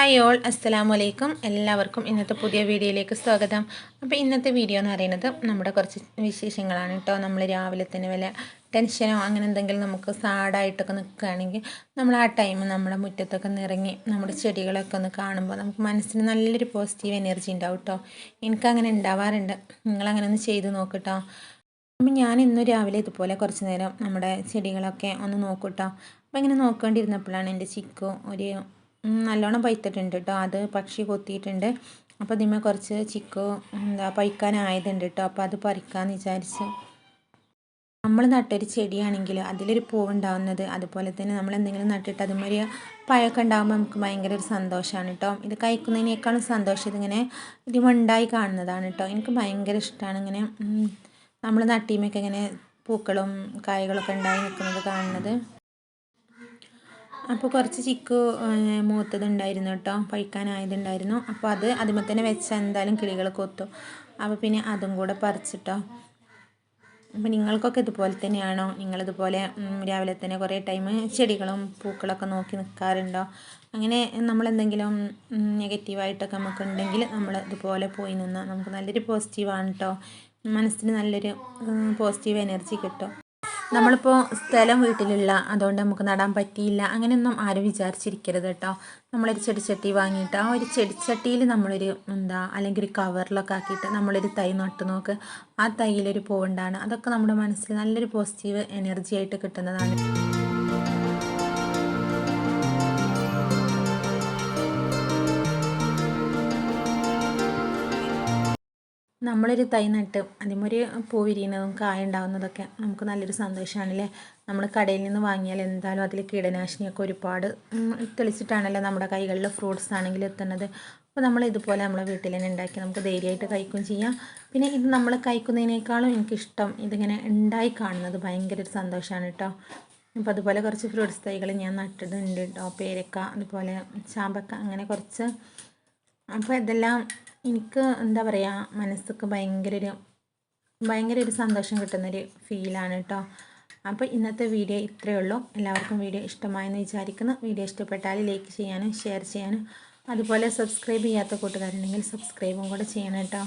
Hi all അസ്സലാമു അലൈക്കും എല്ലാവർക്കും ഇന്നത്തെ പുതിയ വീഡിയോയിലേക്ക് സ്വാഗതം. അപ്പോൾ ഇന്നത്തെ വീഡിയോ എന്ന് പറയുന്നത് നമ്മുടെ കുറച്ച് വിശേഷങ്ങളാണ് കേട്ടോ. നമ്മൾ രാവിലെ തന്നെ വല്ല ടെൻഷനോ അങ്ങനെ എന്തെങ്കിലും നമുക്ക് സാഡായിട്ടൊക്കെ നിൽക്കുകയാണെങ്കിൽ നമ്മൾ ആ ടൈം നമ്മുടെ മുറ്റത്തൊക്കെ നിറങ്ങി നമ്മുടെ ചെടികളൊക്കെ ഒന്ന് കാണുമ്പോൾ നമുക്ക് മനസ്സിന് നല്ലൊരു പോസിറ്റീവ് എനർജി ഉണ്ടാവും കേട്ടോ. എനിക്കങ്ങനെ ഉണ്ടാവാറുണ്ട്. നിങ്ങളങ്ങനെ ഒന്ന് ചെയ്ത് നോക്കട്ടോ അപ്പം ഞാൻ ഇന്ന് രാവിലെ ഇതുപോലെ കുറച്ച് നേരം നമ്മുടെ ചെടികളൊക്കെ ഒന്ന് നോക്കൂട്ടോ അപ്പോൾ ഇങ്ങനെ നോക്കേണ്ടിയിരുന്നപ്പോഴാണ് എന്റെ ചിക്കു ഒരു നല്ലോണം പഴുത്തിട്ടുണ്ട് കേട്ടോ അത് പക്ഷി കൊത്തിയിട്ടുണ്ട്. അപ്പോൾ ഇതിന്മേ കുറച്ച് ചിക്കു എന്താ പഴുക്കാനായതുണ്ട് കേട്ടോ അപ്പോൾ അത് പറിക്കാമെന്ന് വിചാരിച്ച്. നമ്മൾ നട്ടൊരു ചെടിയാണെങ്കിൽ അതിലൊരു പൂവുണ്ടാവുന്നത് അതുപോലെ തന്നെ നമ്മൾ എന്തെങ്കിലും നട്ടിട്ട് അതുമാതിരി പഴമൊക്കെ ഉണ്ടാകുമ്പോൾ നമുക്ക് ഭയങ്കര ഒരു സന്തോഷമാണ് കേട്ടോ ഇത് കഴിക്കുന്നതിനേക്കാളും സന്തോഷം ഇതിങ്ങനെ ഇതിമുണ്ടായി കാണുന്നതാണ് കേട്ടോ എനിക്ക് ഭയങ്കര ഇഷ്ടമാണ് ഇങ്ങനെ നമ്മൾ നട്ടീമൊക്കെ ഇങ്ങനെ പൂക്കളും കായകളൊക്കെ ഉണ്ടായി നിൽക്കുന്നത് കാണുന്നത്. അപ്പോൾ കുറച്ച് ചിക്കു മൂത്തതുണ്ടായിരുന്നു കേട്ടോ പഴിക്കാനായതുണ്ടായിരുന്നു. അപ്പോൾ അത് അതിമേ തന്നെ വെച്ചാൽ എന്തായാലും കിളികൾ കൊത്തും. അപ്പോൾ പിന്നെ അതും കൂടെ പറിച്ചിട്ടോ അപ്പോൾ നിങ്ങൾക്കൊക്കെ ഇതുപോലെ തന്നെയാണോ? നിങ്ങളിതുപോലെ രാവിലെ തന്നെ കുറേ ടൈം ചെടികളും പൂക്കളൊക്കെ നോക്കി നിൽക്കാറുണ്ടോ അങ്ങനെ നമ്മളെന്തെങ്കിലും നെഗറ്റീവായിട്ടൊക്കെ നമുക്കുണ്ടെങ്കിൽ നമ്മൾ ഇതുപോലെ പോയി നിന്നാൽ നമുക്ക് നല്ലൊരു പോസിറ്റീവാണ് കേട്ടോ മനസ്സിന് നല്ലൊരു പോസിറ്റീവ് എനർജി കിട്ടും. നമ്മളിപ്പോൾ സ്ഥലം വീട്ടിലില്ല അതുകൊണ്ട് നമുക്ക് നടാൻ പറ്റിയില്ല അങ്ങനെയൊന്നും ആരും വിചാരിച്ചിരിക്കരുത് കേട്ടോ. നമ്മളൊരു ചെടിച്ചട്ടി വാങ്ങിയിട്ട് ആ ഒരു ചെടിച്ചട്ടിയിൽ നമ്മളൊരു എന്താ അല്ലെങ്കിൽ ഒരു കവറിലൊക്കെ ആക്കിയിട്ട് നമ്മളൊരു തൈ നട്ടു നോക്ക്. ആ തൈയിലൊരു പൂവുണ്ടാണ്. അതൊക്കെ നമ്മുടെ മനസ്സിൽ നല്ലൊരു പോസിറ്റീവ് എനർജി ആയിട്ട് കിട്ടുന്നതാണ്. നമ്മളൊരു തൈ നട്ട് അതിമൊരു പൂ വിരിയുന്നതും കായ ഉണ്ടാകുന്നതൊക്കെ നമുക്ക് നല്ലൊരു സന്തോഷമാണല്ലേ നമ്മൾ കടയിൽ നിന്ന് വാങ്ങിയാൽ എന്തായാലും അതിൽ കീടനാശിനിയൊക്കെ ഒരുപാട് തെളിച്ചിട്ടാണല്ലോ നമ്മുടെ കൈകളിൽ ഫ്രൂട്ട്സ് ആണെങ്കിലും എത്തുന്നത്. അപ്പോൾ നമ്മൾ ഇതുപോലെ നമ്മളെ വീട്ടിൽ തന്നെ ഉണ്ടാക്കി നമുക്ക് ധൈര്യമായിട്ട് കഴിക്കുകയും ചെയ്യാം. പിന്നെ ഇത് നമ്മൾ കഴിക്കുന്നതിനേക്കാളും എനിക്കിഷ്ടം ഇതിങ്ങനെ ഉണ്ടായി കാണുന്നത് ഭയങ്കര ഒരു സന്തോഷമാണ് കേട്ടോ. അപ്പോൾ അതുപോലെ കുറച്ച് ഫ്രൂട്ട്സ് തൈകൾ ഞാൻ നട്ടിട്ടുണ്ട് കേട്ടോ. പേരക്ക അതുപോലെ ചാമ്പക്ക അങ്ങനെ കുറച്ച്. അപ്പോൾ ഇതെല്ലാം എനിക്ക് എന്താ പറയുക മനസ്സൊക്കെ ഭയങ്കര ഒരു ഭയങ്കര ഒരു സന്തോഷം കിട്ടുന്നൊരു ഫീലാണ് കേട്ടോ അപ്പോൾ ഇന്നത്തെ വീഡിയോ ഇത്രയേ ഉള്ളൂ. എല്ലാവർക്കും വീഡിയോ ഇഷ്ടമായെന്ന് വിചാരിക്കുന്നു. വീഡിയോ ഇഷ്ടപ്പെട്ടാൽ ലൈക്ക് ചെയ്യാനും ഷെയർ ചെയ്യാനും അതുപോലെ സബ്സ്ക്രൈബ് ചെയ്യാത്ത കൂട്ടുകാരുണ്ടെങ്കിൽ സബ്സ്ക്രൈബും കൂടെ ചെയ്യണം കേട്ടോ